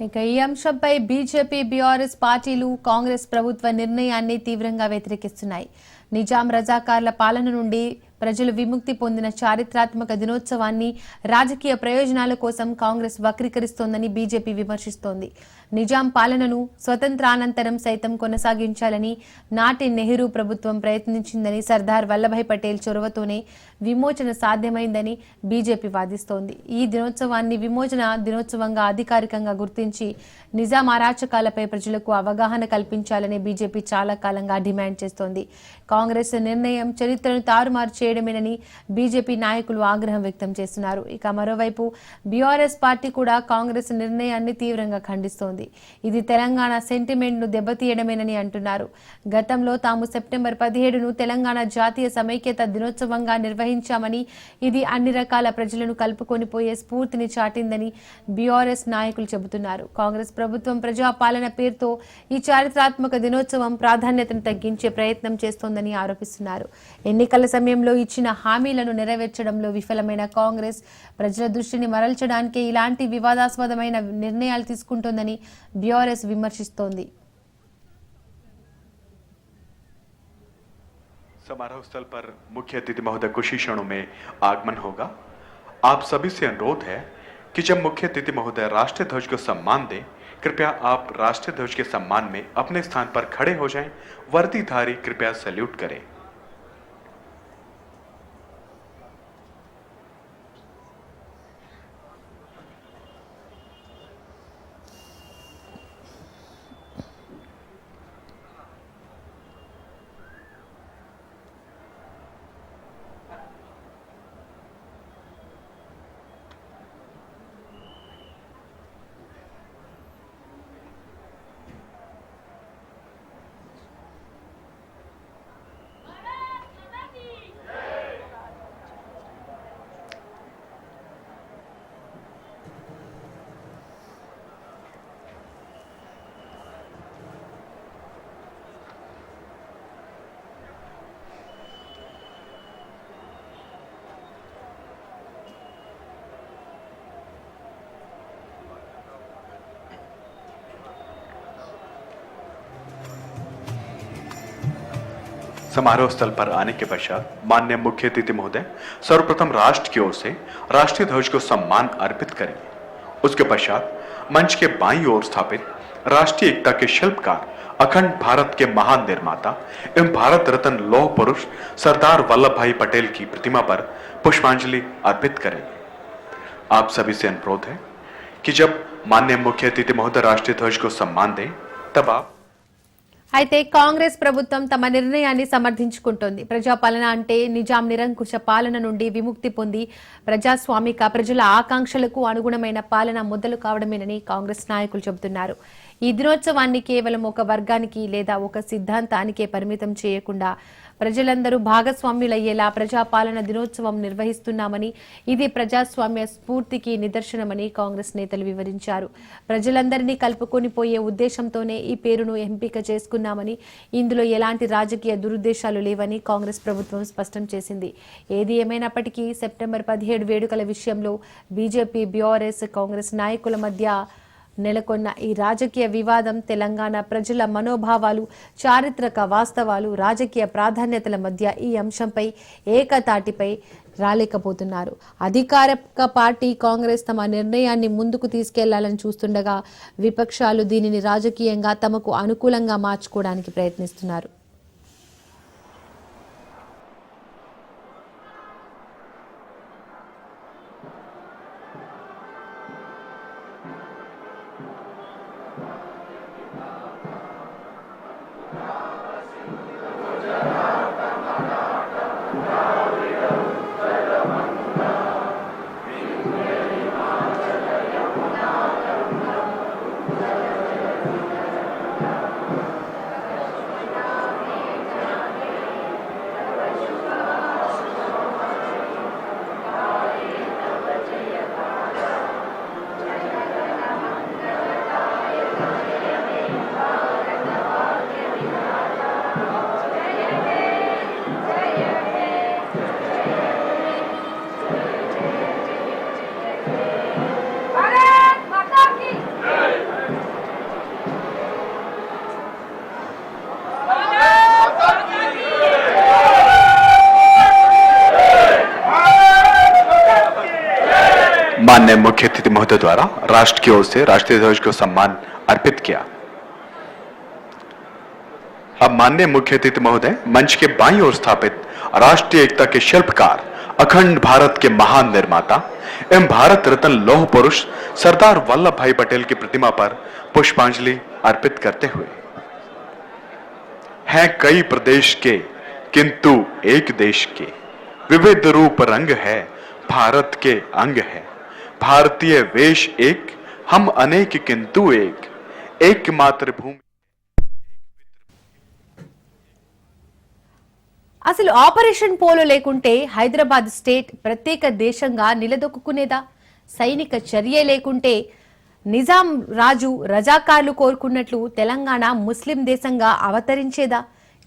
ఇక ఈ అంశంపై బీజేపీ బీఆర్ఎస్ పార్టీలు కాంగ్రెస్ ప్రభుత్వ నిర్ణయాన్ని తీవ్రంగా వ్యతిరేకిస్తున్నాయి. నిజాం రజాకార్ల పాలన నుండి ప్రజలు విముక్తి పొందిన చారిత్రాత్మక దినోత్సవాన్ని రాజకీయ ప్రయోజనాల కోసం కాంగ్రెస్ వక్రీకరిస్తోందని బీజేపీ విమర్శిస్తోంది. నిజాం పాలనను స్వతంత్రానంతరం సైతం కొనసాగించాలని నాటి నెహ్రూ ప్రభుత్వం ప్రయత్నించిందని సర్దార్ వల్లభాయ్ పటేల్ చొరవతోనే విమోచన సాధ్యమైందని బీజేపీ వాదిస్తోంది. ఈ దినోత్సవాన్ని విమోచన దినోత్సవంగా అధికారికంగా గుర్తించి నిజాం అరాచకాలపై ప్రజలకు అవగాహన కల్పించాలని బీజేపీ చాలా కాలంగా డిమాండ్ చేస్తోంది. కాంగ్రెస్ కాంగ్రెస్ నిర్ణయం చరిత్రను తారుమారు చేయడమేనని బీజేపీ నాయకులు ఆగ్రహం వ్యక్తం చేస్తున్నారు. ఇక మరోవైపు బీఆర్ఎస్ పార్టీ కూడా కాంగ్రెస్ నిర్ణయాన్ని తీవ్రంగా ఖండిస్తోంది. ఇది తెలంగాణ సెంటిమెంట్ను దెబ్బతీయడమేనని అంటున్నారు. గతంలో తాము సెప్టెంబర్ పదిహేడును తెలంగాణ జాతీయ సమైక్యత దినోత్సవంగా నిర్వహించామని ఇది అన్ని రకాల ప్రజలను కలుపుకొని పోయే స్ఫూర్తిని చాటిందని బీఆర్ఎస్ నాయకులు చెబుతున్నారు. కాంగ్రెస్ ప్రభుత్వం ప్రజాపాలన పేరుతో ఈ చారిత్రాత్మక దినోత్సవం ప్రాధాన్యతను తగ్గించే ప్రయత్నం చేస్తోందని ఆరోపిస్తున్నారు ఎన్నికల సమయంలో ఇచ్చిన హామీలను నెరవేర్చడంలో విఫలమైన కాంగ్రెస్ ప్రజల దృష్టిని మరల్చడానికి ఇలాంటి వివాదాస్పదమైన నిర్ణయాలు తీసుకుంటోందని బీఆర్ఎస్ విమర్శిస్తోంది समारोह स्थल पर मुख्य अतिथि महोदय कुछ ही क्षणों में आगमन होगा आप सभी से अनुरोध है कि जब मुख्य अतिथि महोदय राष्ट्रीय ध्वज को सम्मान दें कृपया आप राष्ट्रीय ध्वज के सम्मान में अपने स्थान पर खड़े हो जाएँ। वर्दीधारी कृपया सल्यूट करें। समारोह स्थल पर आने के पश्चात माननीय मुख्य अतिथि महोदय, सर्वप्रथम राष्ट्र की ओर से राष्ट्रीय ध्वज को सम्मान अर्पित करेंगे। उसके पश्चात मंच के बाईं ओर स्थापित राष्ट्रीय एकता के शिल्पकार, अखंड भारत के महान निर्माता एवं भारत रत्न लौह पुरुष सरदार वल्लभ भाई पटेल की प्रतिमा पर पुष्पांजलि अर्पित करेंगे। आप सभी से अनुरोध है कि जब माननीय मुख्य अतिथि महोदय राष्ट्रीय ध्वज को सम्मान दें, तब आप అయితే కాంగ్రెస్ ప్రభుత్వం తమ నిర్ణయాన్ని సమర్థించుకుంటోంది. ప్రజాపాలన అంటే నిజాం నిరంకుశ పాలన నుండి విముక్తి పొంది ప్రజాస్వామిక ప్రజల ఆకాంక్షలకు అనుగుణమైన పాలన మొదలు కావడమేనని కాంగ్రెస్ నాయకులు చెబుతున్నారు. ఈ దినోత్సవాన్ని కేవలం ఒక వర్గానికి లేదా ఒక సిద్ధాంతానికే పరిమితం చేయకుండా ప్రజలందరూ భాగస్వామ్యులయ్యేలా ప్రజాపాలన దినోత్సవం నిర్వహిస్తున్నామని ఇది ప్రజాస్వామ్య స్ఫూర్తికి నిదర్శనమని కాంగ్రెస్ నేతలు వివరించారు. ప్రజలందరినీ కలుపుకొని పోయే ఉద్దేశంతోనే ఈ పేరును ఎంపిక చేసుకున్నామని ఇందులో ఎలాంటి రాజకీయ దురుద్దేశాలు లేవని కాంగ్రెస్ ప్రభుత్వం స్పష్టం చేసింది. ఏది ఏమైనప్పటికీ సెప్టెంబర్ పదిహేడు వేడుకల విషయంలో బీజేపీ బీఆర్ఎస్ కాంగ్రెస్ నాయకుల మధ్య నెలకొన్న ఈ రాజకీయ వివాదం తెలంగాణ ప్రజల మనోభావాలు చారిత్రక వాస్తవాలు రాజకీయ ప్రాధాన్యతల మధ్య ఈ అంశంపై ఏకతాటిపై రాలేకపోతున్నారు. అధికారిక పార్టీ కాంగ్రెస్ తమ నిర్ణయాన్ని ముందుకు తీసుకెళ్ళాలని చూస్తుండగా విపక్షాలు దీనిని రాజకీయంగా తమకు అనుకూలంగా మార్చుకోవడానికి ప్రయత్నిస్తున్నారు. मुख्य अतिथि महोदय द्वारा राष्ट्र की ओर से, राष्ट्रीय ध्वज को सम्मान अर्पित किया। अब माननीय मुख्य अतिथि महोदय, मंच के बाईं ओर स्थापित राष्ट्रीय एकता के शिल्पकार, अखंड भारत के महान निर्माता एवं भारत रत्न लौह पुरुष सरदार वल्लभ भाई पटेल की प्रतिमा पर पुष्पांजलि अर्पित करते हुए। हैं कई प्रदेश के, किंतु एक देश के विविध रूप रंग है, भारत के अंग है। भारतीय वेश एक हम अनेक किंतु एक एक मातृभूमि అసలు ఆపరేషన్ పోలో లేకుంటే హైదరాబాద్ స్టేట్ ప్రత్యేక దేశంగా నిలదొక్కునేదా సైనిక చర్య లేకుంటే నిజాం రాజు రజాకార్లు కోరుకున్నట్లు తెలంగాణ ముస్లిం దేశంగా అవతరించేదా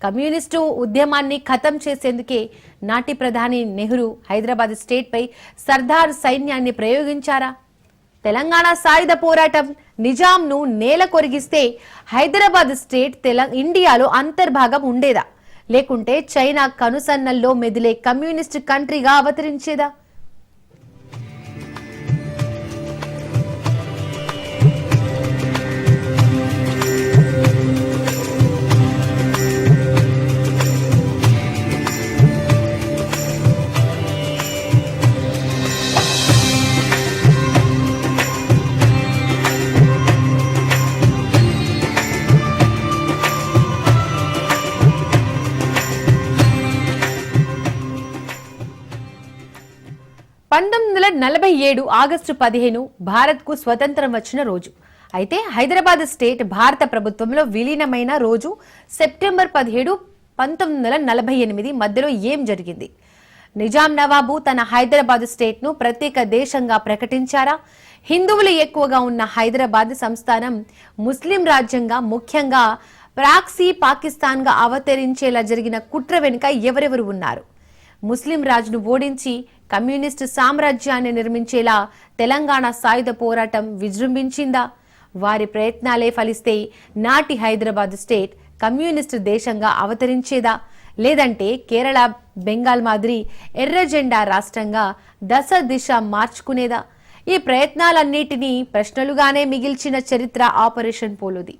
కమ్యూనిస్టు ఉద్యమాన్ని ఖతం చేసేందుకే నాటి ప్రధాని నెహ్రూ హైదరాబాద్ స్టేట్పై సర్దార్ సైన్యాన్ని ప్రయోగించారా? తెలంగాణ సాయుధ పోరాటం నిజాంను నేల కొరిగిస్తే హైదరాబాద్ స్టేట్ తెల ఇండియాలో అంతర్భాగం ఉండేదా? లేకుంటే చైనా కనుసన్నల్లో మెదిలే కమ్యూనిస్ట్ కంట్రీగా అవతరించేదా? పంతొమ్మిది వందల నలభై ఏడు ఆగస్టు పదిహేను భారత్కు స్వతంత్రం వచ్చిన రోజు. అయితే హైదరాబాద్ స్టేట్ భారత ప్రభుత్వంలో విలీనమైన రోజు సెప్టెంబర్ పదిహేడు పంతొమ్మిది వందల నలభై ఎనిమిది మధ్యలో ఏం జరిగింది? నిజాం నవాబు తన హైదరాబాద్ స్టేట్ను ప్రత్యేక దేశంగా ప్రకటించారా? హిందువులు ఎక్కువగా ఉన్న హైదరాబాద్ సంస్థానం ముస్లిం రాజ్యంగా ముఖ్యంగా ప్రాక్సీ పాకిస్తాన్గా అవతరించేలా జరిగిన కుట్ర వెనుక ఎవరెవరు ఉన్నారు? ముస్లిం రాజును ఓడించి కమ్యూనిస్టు సామ్రాజ్యాన్ని నిర్మించేలా తెలంగాణ సాయుధ పోరాటం విజృంభించిందా? వారి ప్రయత్నాలే ఫలిస్తే నాటి హైదరాబాద్ స్టేట్ కమ్యూనిస్టు దేశంగా అవతరించేదా? లేదంటే కేరళ బెంగాల్ మాదిరి ఎర్ర జెండా రాష్ట్రంగా దశ దిశ మార్చుకునేదా? ఈ ప్రయత్నాలన్నిటినీ ప్రశ్నలుగానే మిగిల్చిన చరిత్ర ఆపరేషన్ పోలోది.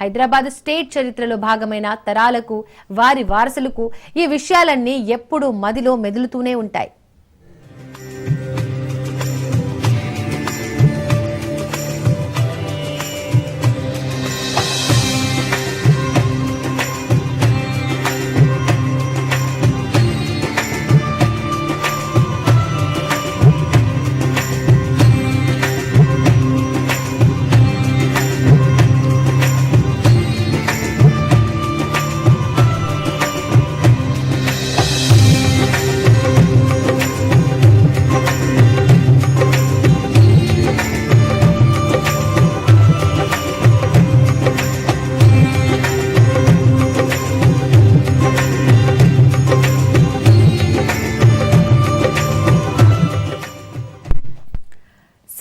హైదరాబాద్ స్టేట్ చరిత్రలో భాగమైన తరాలకు వారి వారసులకు ఈ విషయాలన్నీ ఎప్పుడూ మదిలో మెదులుతూనే ఉంటాయి.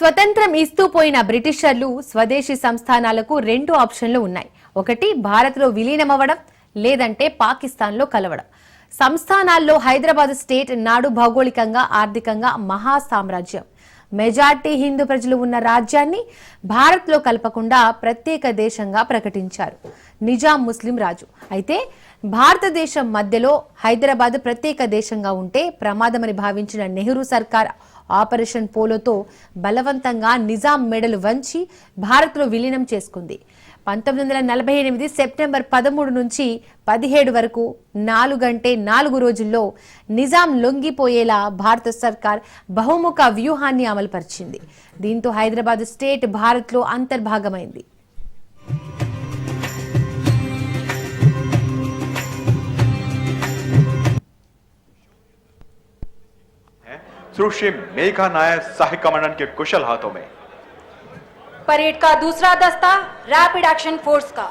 స్వతంత్రం ఇస్తూ పోయిన బ్రిటిషర్లు స్వదేశీ సంస్థానాలకు రెండు ఆప్షన్లు ఉన్నాయి. ఒకటి భారత్లో విలీనమవ్వడం లేదంటే పాకిస్తాన్లో కలవడం. సంస్థానాల్లో హైదరాబాద్ స్టేట్ నాడు భౌగోళికంగా ఆర్థికంగా మహా సామ్రాజ్యం. మెజార్టీ హిందూ ప్రజలు ఉన్న రాజ్యాన్ని భారత్లో కలపకుండా ప్రత్యేక దేశంగా ప్రకటించారు. నిజాం ముస్లిం రాజు. అయితే భారతదేశం మధ్యలో హైదరాబాద్ ప్రత్యేక దేశంగా ఉంటే ప్రమాదమని భావించిన నెహ్రూ సర్కార్ ఆపరేషన్ పోలోతో బలవంతంగా నిజాం మెడలు వంచి భారత్లో విలీనం చేసుకుంది. పంతొమ్మిది వందల నలభై ఎనిమిది సెప్టెంబర్ పదమూడు నుంచి పదిహేడు వరకు నాలుగంటే నాలుగు రోజుల్లో నిజాం లొంగిపోయేలా భారత సర్కార్ బహుముఖ వ్యూహాన్ని అమలుపరిచింది. దీంతో హైదరాబాద్ స్టేట్ భారత్లో అంతర్భాగమైంది. सुश्री मेघा नायक सहायक कमांडेंट के कुशल हाथों में। परेड का दूसरा दस्ता रैपिड एक्शन फोर्स का।